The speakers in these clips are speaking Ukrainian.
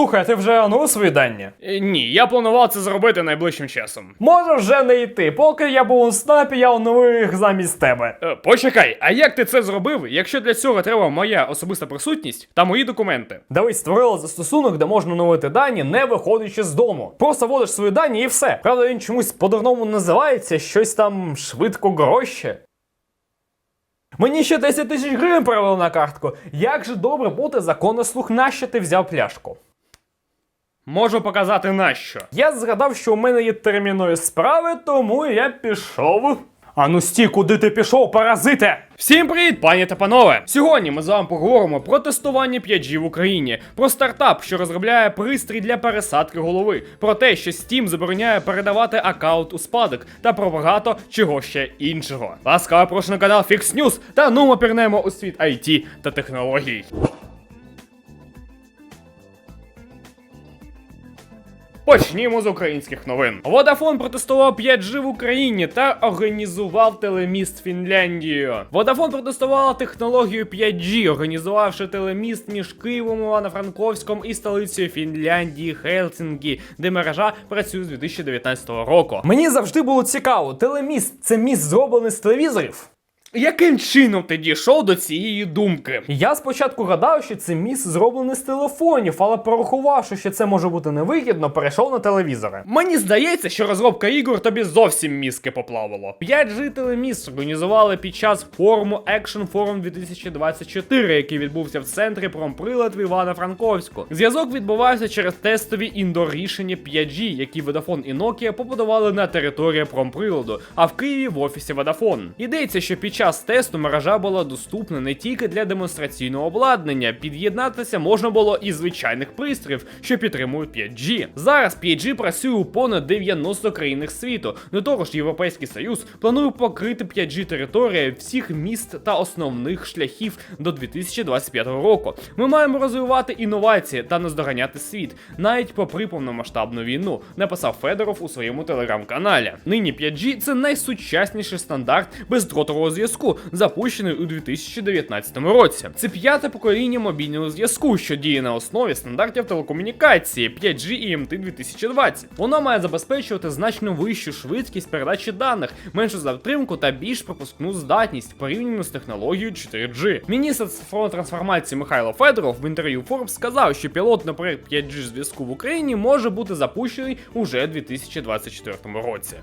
Слухай, а ти вже оновив свої дані? Е, Ні, я планував це зробити найближчим часом. Може вже не йти. Поки я був у снапі, я оновив їх замість тебе. Е, почекай, а як ти це зробив, якщо для цього треба моя особиста присутність та мої документи? Дивись, створила застосунок, де можна оновити дані, не виходячи з дому. Просто вводиш свої дані і все. Правда, він чомусь по-дурному називається щось там швидко гроще. Мені ще 10 тисяч гривень перевели на картку. Як же добре бути законослух, нащо ти взяв пляшку? Можу показати нащо. Я згадав, що у мене є термінові справи, тому я пішов. А ну стій, куди ти пішов, паразите? Всім привіт, пані та панове! Сьогодні ми з вами поговоримо про тестування 5G в Україні, про стартап, що розробляє пристрій для пересадки голови, про те, що Steam забороняє передавати аккаунт у спадок, та про багато чого ще іншого. Ласкаво прошу на канал Fix News, та ну ми пірнемо у світ IT та технологій. Почнімо з українських новин. Vodafone протестував 5G в Україні та організував телеміст Фінляндією. Vodafone протестувала технологію 5G, організувавши телеміст між Києвом, Івано-Франковськом і столицею Фінляндії Хелсінкі, де мережа працює з 2019 року. Мені завжди було цікаво, телеміст це міст зроблений з телевізорів. Яким чином ти дійшов до цієї думки? Я спочатку гадав, що це міст зроблений з телефонів, але порахувавши, що це може бути невигідно, перейшов на телевізори. Мені здається, що розробка ігор тобі зовсім мізки поплавило. 5G телеміст організували під час форуму Action Forum 2024, який відбувся в центрі промприлад в Івано-Франковську. Зв'язок відбувався через тестові індор рішення 5G, які Vodafone і Nokia побудували на території промприладу, а в Києві в офісі Vodafone. Йдеться, що під час тесту мережа була доступна не тільки для демонстраційного обладнання, під'єднатися можна було і звичайних пристроїв, що підтримують 5G. Зараз 5G працює у понад 90 країнах світу. До того ж, Європейський Союз планує покрити 5G території всіх міст та основних шляхів до 2025 року. Ми маємо розвивати інновації та наздоганяти світ, навіть попри повномасштабну війну, написав Федоров у своєму телеграм-каналі. Нині 5G це найсучасніший стандарт бездротового зв'язку, запущений у 2019 році. Це п'яте покоління мобільного зв'язку, що діє на основі стандартів телекомунікації 5G EMT 2020. Воно має забезпечувати значно вищу швидкість передачі даних, меншу затримку та більш пропускну здатність порівняно з технологією 4G. Міністр цифрової трансформації Михайло Федоров в інтерв'ю Forbes сказав, що пілотний проект 5G зв'язку в Україні може бути запущений уже у 2024 році.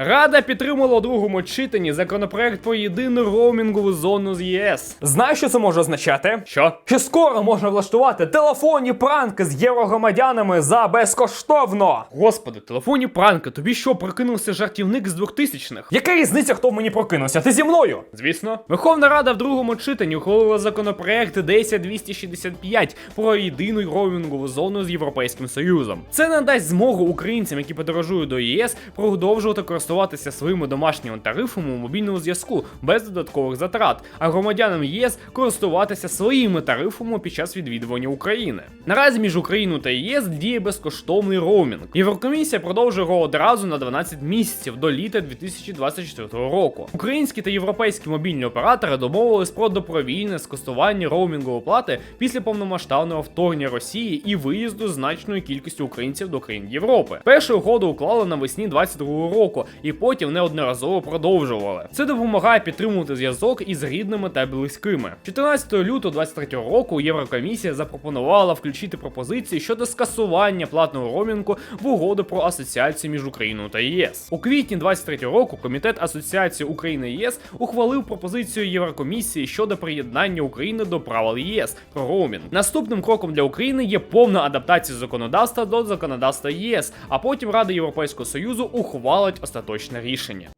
Рада підтримала у другому читанні законопроект про єдину роумінгову зону з ЄС. Знаєш, що це може означати? Що? Що скоро можна влаштувати телефонні пранки з єврогромадянами за безкоштовно. Господи, телефонні пранки, тобі що прикинувся жартівник з 2000-х? Яка різниця, хто в мені прокинувся? Ти зі мною? Звісно, Верховна Рада в другому читанні ухвалила законопроект 10265 про єдину роумінгову зону з Європейським Союзом. Це надасть змогу українцям, які подорожують до ЄС, продовжувати користуватися своїми домашніми тарифами у мобільному зв'язку без додаткових затрат, а громадянам ЄС користуватися своїми тарифами під час відвідування України. Наразі між Україною та ЄС діє безкоштовний роумінг. Єврокомісія продовжує його одразу на 12 місяців до літа 2024 року. Українські та європейські мобільні оператори домовились про добровільне скостування роумінгової плати після повномасштабного вторгнення Росії і виїзду значної кількості українців до країн Європи. Першу угоду уклали навесні 22 року і потім неодноразово продовжували. Це допомагає підтримувати зв'язок із рідними та близькими. 14 лютого 23 року Єврокомісія запропонувала включити пропозиції щодо скасування платного роумінгу в угоду про асоціацію між Україною та ЄС. У квітні 23 року комітет асоціації України ЄС ухвалив пропозицію Єврокомісії щодо приєднання України до правил ЄС про роумінг. Наступним кроком для України є повна адаптація законодавства до законодавства ЄС, а потім Рада Європейського Союзу ухвалить остаточне рішення.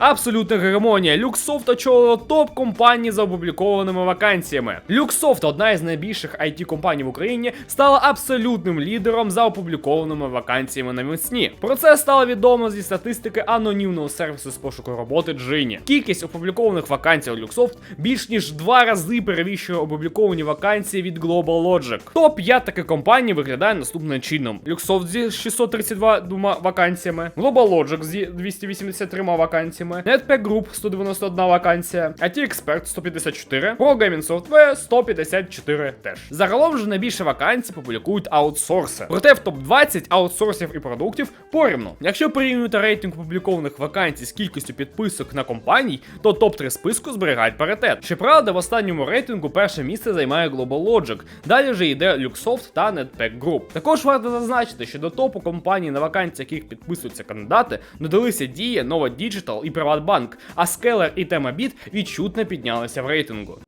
Абсолютна гегемонія. Люксофт очолило топ компанії за опублікованими вакансіями. Люксофт, одна із найбільших it компаній в Україні, стала абсолютним лідером за опублікованими вакансіями на весні. Про це стало відомо зі статистики анонімного сервісу з пошуку роботи Джині. Кількість опублікованих вакансій у Люксофт більш ніж два рази перевищує опубліковані вакансії від Global Logic. Топ 5 таких компаній виглядає наступним чином: Люксофт зі 632 двома вакансіями, Global Logic зі 283 вакансіями, Netpack Group 191 вакансія, IT Expert 154, Pro Gaming Software 154 теж. Загалом же найбільше вакансій публікують аутсорси. Проте в топ-20 аутсорсів і продуктів порівну. Якщо порівнювати рейтинг опублікованих вакансій з кількістю підписок на компаній, то топ-3 списку зберігають паритет. Щоправда, в останньому рейтингу перше місце займає Global Logic. Далі вже йде Luxoft та Netpack Group. Також варто зазначити, що до топу компаній на вакансії, яких підписуються кандидати, додалися Дія, Nova Digital і Приватбанк, а Скелер і Temabit відчутно піднялися в рейтингу.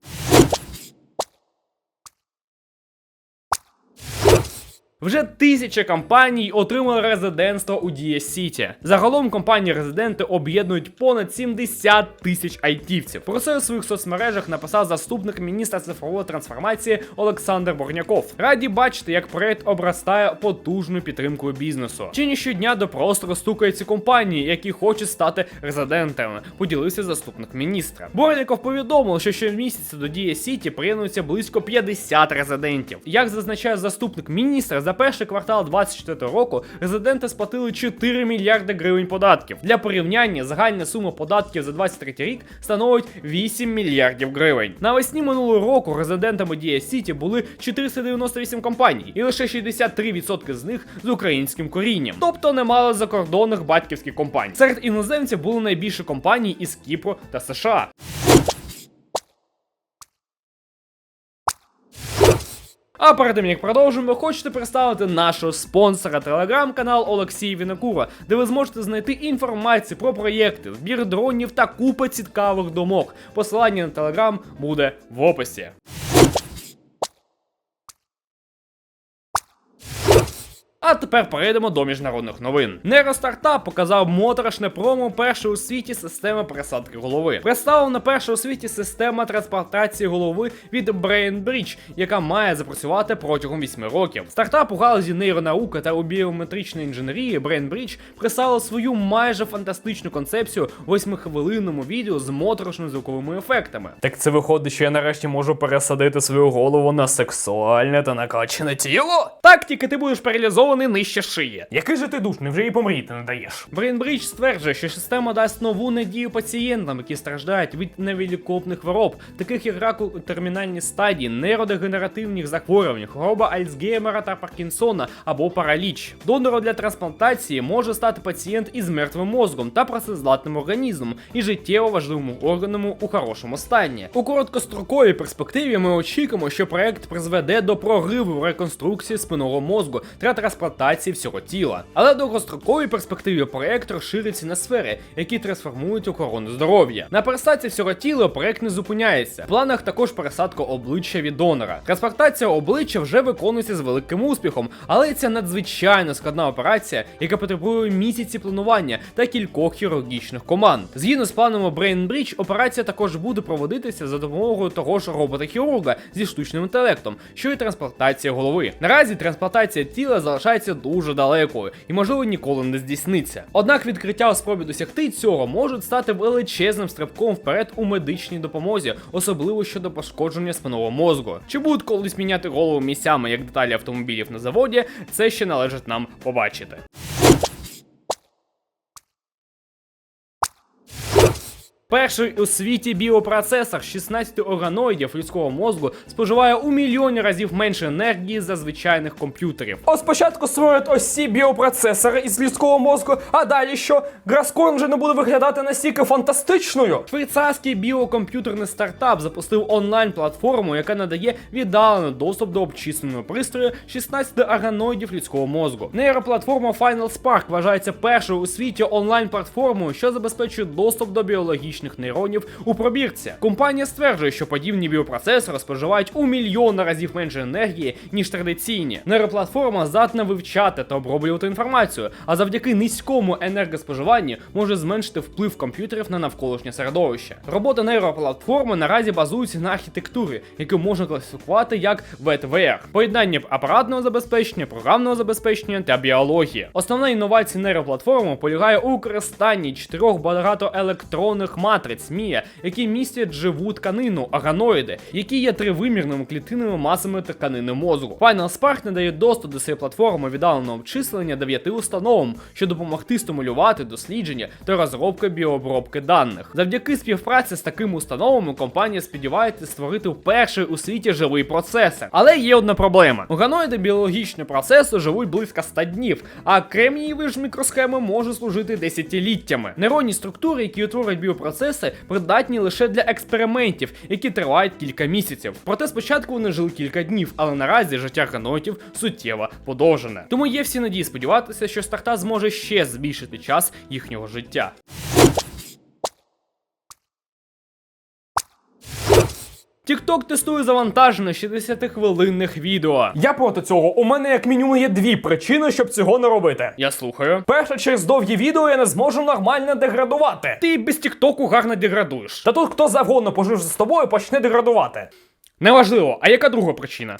Вже тисяча компаній отримали резидентство у Дія Сіті. Загалом компанії резиденти об'єднують понад 70 тисяч айтівців. Про це у своїх соцмережах написав заступник міністра цифрової трансформації Олександр Борняков. Раді бачити, як проект обростає потужною підтримкою бізнесу. Чи не щодня до простору стукаються компанії, які хочуть стати резидентами, поділився заступник міністра. Борняков повідомив, що щомісяця до Дія Сіті приєднується близько 50 резидентів. Як зазначає заступник міністра, за перший квартал 2024 року резиденти сплатили 4 мільярди гривень податків. Для порівняння загальна сума податків за 23 рік становить 8 мільярдів гривень. Навесні минулого року резидентами Дія Сіті були 498 компаній, і лише 63% з них з українським корінням, тобто немало закордонних батьківських компаній. Серед іноземців були найбільші компанії із Кіпру та США. А перед тим як продовжимо, хочете представити нашого спонсора телеграм-канал Олексій Вінокура, де ви зможете знайти інформацію про проєкти, збір дронів та купа цікавих думок. Посилання на телеграм буде в описі. А тепер перейдемо до міжнародних новин. Нейростартап показав моторошне промо першої у світі системи пересадки голови. Представлена перша у світі система трансплантації голови від BrainBridge, яка має запрацювати протягом 8 років. Стартап у галузі нейронауки та у біометричної інженерії BrainBridge представив свою майже фантастичну концепцію у 8-хвилинному відео з моторошними звуковими ефектами. Так це виходить, що я нарешті можу пересадити свою голову на сексуальне та накачане тіло? Так тільки ти будеш паралізований нижче шиї. Який же ти душний, вже і помріти не даєш. BrainBridge стверджує, що система дасть нову надію пацієнтам, які страждають від невіліковних хвороб, таких як рак у термінальній стадії, нейродегенеративних захворювань, хвороба Альцгеймера та Паркінсона або параліч. Донором для трансплантації може стати пацієнт із мертвим мозком та працездатним організмом і життєво важливим органом у хорошому стані. У короткостроковій перспективі ми очікуємо, що проект призведе до прориву в реконструкції спинного мозку та трансплантації всього тіла. Але в довгостроковій перспективі проект розшириться на сфери, які трансформують охорону здоров'я. На пересадці всього тіла проект не зупиняється. В планах також пересадка обличчя від донора. Трансплантація обличчя вже виконується з великим успіхом, але це надзвичайно складна операція, яка потребує місяці планування та кількох хірургічних команд. Згідно з планом BrainBridge, операція також буде проводитися за допомогою того ж робота-хірурга зі штучним інтелектом, що й трансплантація голови. Наразі трансплантація тіла залишається дуже далекою і, можливо, ніколи не здійсниться. Однак відкриття у спробі досягти цього можуть стати величезним стрибком вперед у медичній допомозі, особливо щодо пошкодження спинного мозку. Чи будуть колись міняти голову місцями як деталі автомобілів на заводі, це ще належить нам побачити. Перший у світі біопроцесор 16 оргanoїдів людського мозку споживає у мільйони разів менше енергії за звичайних комп'ютерів. От спочатку створюють ось ці біопроцесори із людського мозку, а далі що? Граскорн вже не буде виглядати настільки фантастичною. Швейцарський біокомп'ютерний стартап запустив онлайн-платформу, яка надає віддалений доступ до обчисленого пристрою 16 оргanoїдів людського мозку. Нейроплатформа Final Spark вважається першою у світі онлайн-платформою, що забезпечує доступ до біологічних штучних нейронів у пробірці. Компанія стверджує, що подібні біопроцесори споживають у мільйони разів менше енергії, ніж традиційні. Нейроплатформа здатна вивчати та оброблювати інформацію, а завдяки низькому енергоспоживанню може зменшити вплив комп'ютерів на навколишнє середовище. Робота нейроплатформи наразі базується на архітектурі, яку можна класифікувати як VTVR – поєднання апаратного забезпечення, програмного забезпечення та біології. Основна інновація нейроплатформи полягає у використанні чотирьох багатоелектронних матриць МІА, які містять живу тканину, органоїди, які є тривимірними клітинними масами тканини мозку. Final Spark надає доступ до цієї платформи віддаленого обчислення дев'яти установам, що допомогти стимулювати дослідження та розробки біообробки даних. Завдяки співпраці з такими установами компанія сподівається створити перший у світі живий процесор. Але є одна проблема: органоїди біологічного процесу живуть близько 100 днів, а кремнієві ж мікросхеми можуть служити десятиліттями. Нейронні структури, які утворюють біопроцеси, придатні лише для експериментів, які тривають кілька місяців. Проте спочатку вони жили кілька днів, але наразі життя гранотів суттєво подовжене. Тому є всі надії сподіватися, що старта зможе ще збільшити час їхнього життя. TikTok тестує завантаження 60-хвилинних відео. Я проти цього. У мене як мінімум є дві причини, щоб цього не робити. Я слухаю. Перша, через довгі відео я не зможу нормально деградувати. Ти без Тіктоку гарно деградуєш. Та тут хто завгодно пожив з тобою, почне деградувати. Неважливо, а яка друга причина?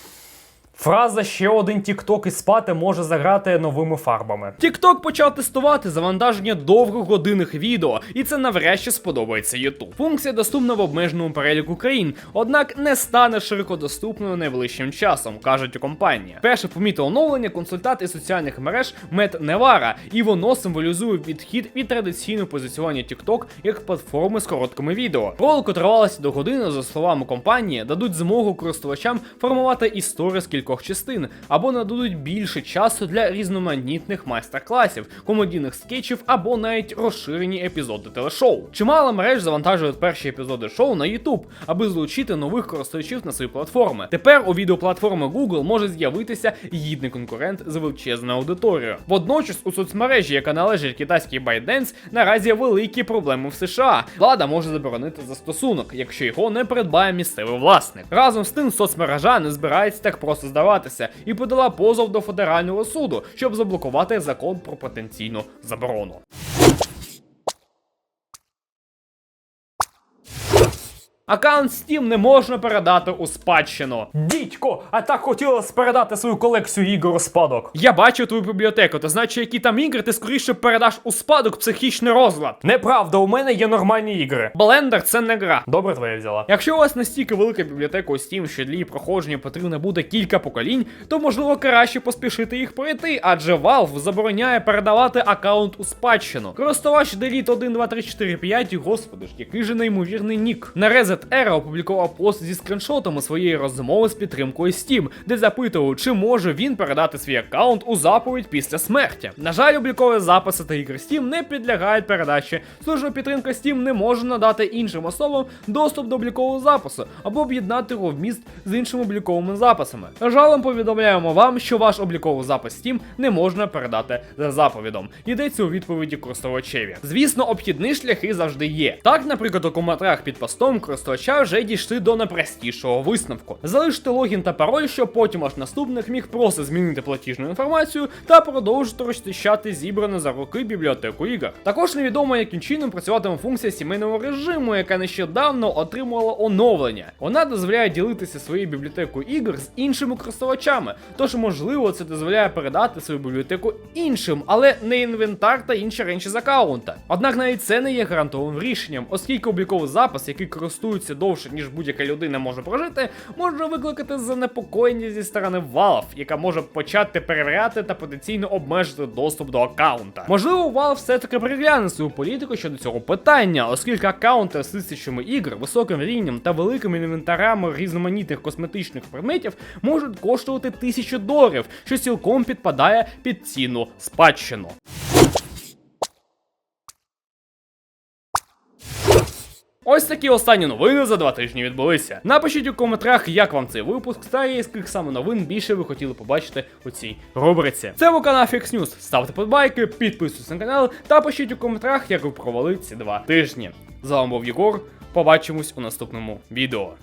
Фраза ще один тікток і спати може заграти новими фарбами. TikTok почав тестувати завантаження довгогодинних відео, і це навряд чи сподобається YouTube. Функція доступна в обмеженому переліку країн, однак не стане широко доступною найближчим часом, кажуть у компанії. Перше помітив оновлення консультант із соціальних мереж Мет Невара, і воно символізує відхід від традиційного позиціонування TikTok як платформи з короткими відео. Ролик тривалося до години, за словами компанії, дадуть змогу користувачам формувати історії з кількох частин або нададуть більше часу для різноманітних майстер-класів, комедійних скетчів або навіть розширені епізоди телешоу. Чимало мереж завантажують перші епізоди шоу на YouTube, аби залучити нових користувачів на свої платформи. Тепер у відеоплатформи Google може з'явитися гідний конкурент з величезною аудиторією. Водночас у соцмережі, яка належить китайській ByteDance, наразі великі проблеми в США. Влада може заборонити застосунок, якщо його не придбає місцевий власник. Разом з тим, соцмережа не збирається так просто здаватися і подала позов до федерального суду, щоб заблокувати закон про потенційну заборону. Аккаунт Steam не можна передати у спадщину. Дідько, а так хотілося передати свою колекцію ігор у спадок. Я бачу твою бібліотеку, то значить, які там ігри ти скоріше передаш у спадок психічний розлад. Неправда, у мене є нормальні ігри. Блендер це не гра. Добре твоя взяла. Якщо у вас настільки велика бібліотека у Steam, що для її проходження потрібно буде кілька поколінь, то можливо краще поспішити їх пройти, адже Valve забороняє передавати аккаунт у спадщину. Користувач Delete 1, 2, 3, 4, 5, господи ж, який же неймовірний нік. На Reset Era опублікував пост зі скріншотами своєї розмови з підтримкою Steam, де запитував, чи може він передати свій аккаунт у заповідь після смерті. На жаль, облікові записи та ігри Steam не підлягають передачі. Служба підтримки Steam не може надати іншим особам доступ до облікового запису або об'єднати його вміст з іншими обліковими записами. Жалом повідомляємо вам, що ваш обліковий запис Steam не можна передати за заповідом. Йдеться у відповіді користувачеві. Звісно, обхідні шляхи завжди є. Так, наприклад, у коментарях під постом користувача вже дійшли до найпростішого висновку. Залишити логін та пароль, щоб потім аж наступник міг просто змінити платіжну інформацію та продовжити розчищати зібрану за роки бібліотеку ігор. Також невідомо, яким чином працюватиме функція сімейного режиму, яка нещодавно отримала оновлення. Вона дозволяє ділитися своєю бібліотекою ігор з іншими користувачами. Тож, можливо, це дозволяє передати свою бібліотеку іншим, але не інвентар та інші речі з аккаунта. Однак навіть це не є гарантованим рішенням, оскільки обліковий запис, який користується довше, ніж будь-яка людина може прожити, може викликати занепокоєння зі сторони Valve, яка може почати перевіряти та потенційно обмежити доступ до аккаунта. Можливо, Valve все-таки перегляне свою політику щодо цього питання, оскільки аккаунти з тисячами ігр, високим рівнем та великими інвентарями різноманітних косметичних предметів можуть коштувати тисячу доларів, що цілком підпадає під ціну спадщину. Ось такі останні новини за два тижні відбулися. Напишіть у коментарях, як вам цей випуск та яких саме новин більше ви хотіли побачити у цій рубриці. Це був канал Fix News. Ставте подбайки, підписуйтесь на канал та пишіть у коментарях, як ви провели ці два тижні. З вами був Єгор. Побачимось у наступному відео.